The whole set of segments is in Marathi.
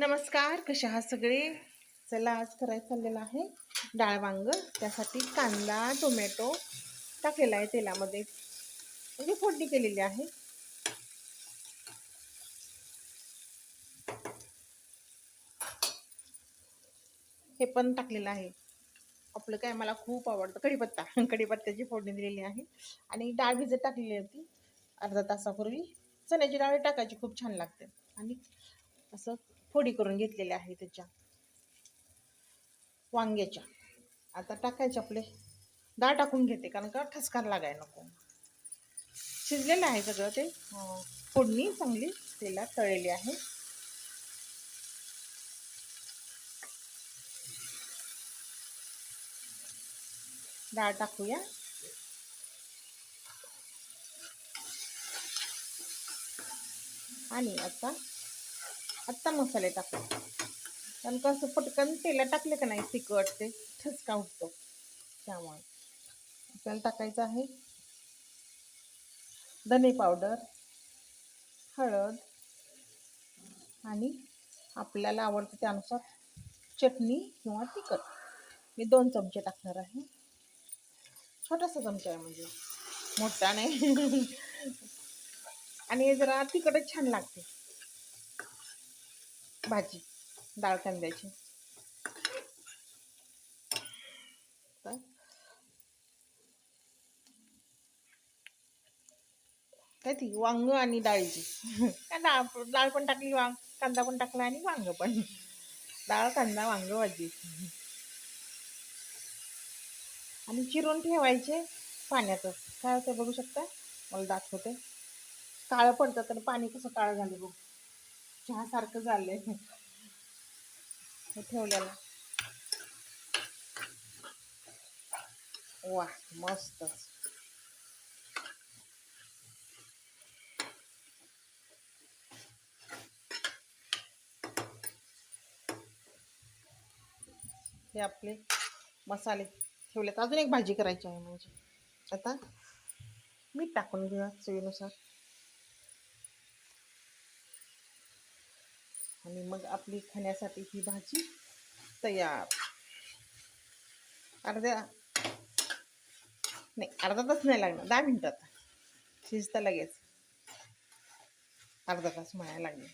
नमस्कार कशा आहात सगळे? चला आज करायचं चाललेलं आहे डाळ वांग त्यासाठी कांदा टोमॅटो टाकलेला आहे तेलामध्ये. म्हणजे फोडणी केलेली आहे. हे पण टाकलेलं आहे. आपलं काय मला खूप आवडतं कढीपत्ता. कढीपत्त्याची फोडणी दिलेली आहे. आणि डाळ भिजत टाकलेली होती अर्धा तासापूर्वी. चण्याची डाळ टाकायची खूप छान लागते. आणि असं फोडी करून घेतलेल्या आहे त्याच्या. वांग्याच्या. आता टाकायचे आपले. डाळ टाकून घेते कारण का ठसकार लागाय नको. शिजलेलं आहे सगळं ते. फोडणी चांगली तेला तळलेली आहे. डाळ टाकूया. आणि आता आत्ता मसाले टाकू कारण का असं पटकन तेला टाकले का नाही तिखट ते ठसका उठतो. त्यामुळे आपल्याला टाकायचं आहे धने पावडर हळद आणि आपल्याला आवडतं त्यानुसार चटणी किंवा तिखट. मी दोन चमचे टाकणार आहे. छोटासा चमचा आहे म्हणजे. मोठा नाही. आणि हे जरा तिखटच छान लागते. भाजी डाळ कांद्याची. तर काय ती वांग आणि डाळीची. डाळ डाळ पण टाकली वांग कांदा पण टाकला आणि वांग पण. डाळ कांदा वांग भाजी. आणि चिरून ठेवायचे पाण्याचं. काय होतं बघू शकता? मला दाखवते. काळं पडतं तर पाणी कसं काळं झालं बघ. चहासारखं झालंय. हे ठेवलेलं. वा मस्त. हे आपले मसाले ठेवलेत. अजून एक भाजी करायची आहे म्हणजे. आता मीठ टाकून घेऊया चवीनुसार. आणि मग आपली खाण्यासाठी ही भाजी तयार. अर्ध्या नाही अर्धा तास नाही लागणार. दहा मिनटात शिजता लगेच. अर्धा तास म्हणायला लागले.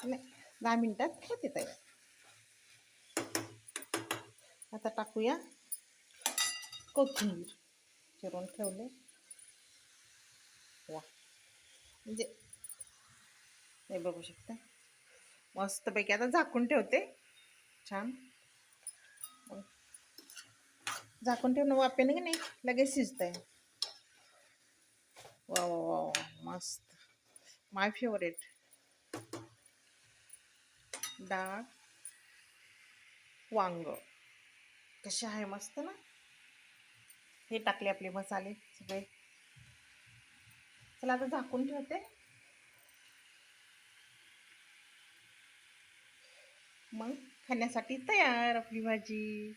नाही दहा मिनटात होते तयार. आता टाकूया कोथिंबीर. चिरून ठेवले. वा. म्हणजे हे बघू शकता. मस्तपैकी. आता झाकून ठेवते. छान. झाकून ठेवणं वापेन की नाही? लगेच शिजतंय. वा वा वा वा मस्त. माय फेवरेट डाळ वांग. कसे आहे? मस्त ना? हे टाकले आपले मसाले सगळे. चला आता झाकून ठेवते. मग खाण्यासाठी तयार आपली भाजी.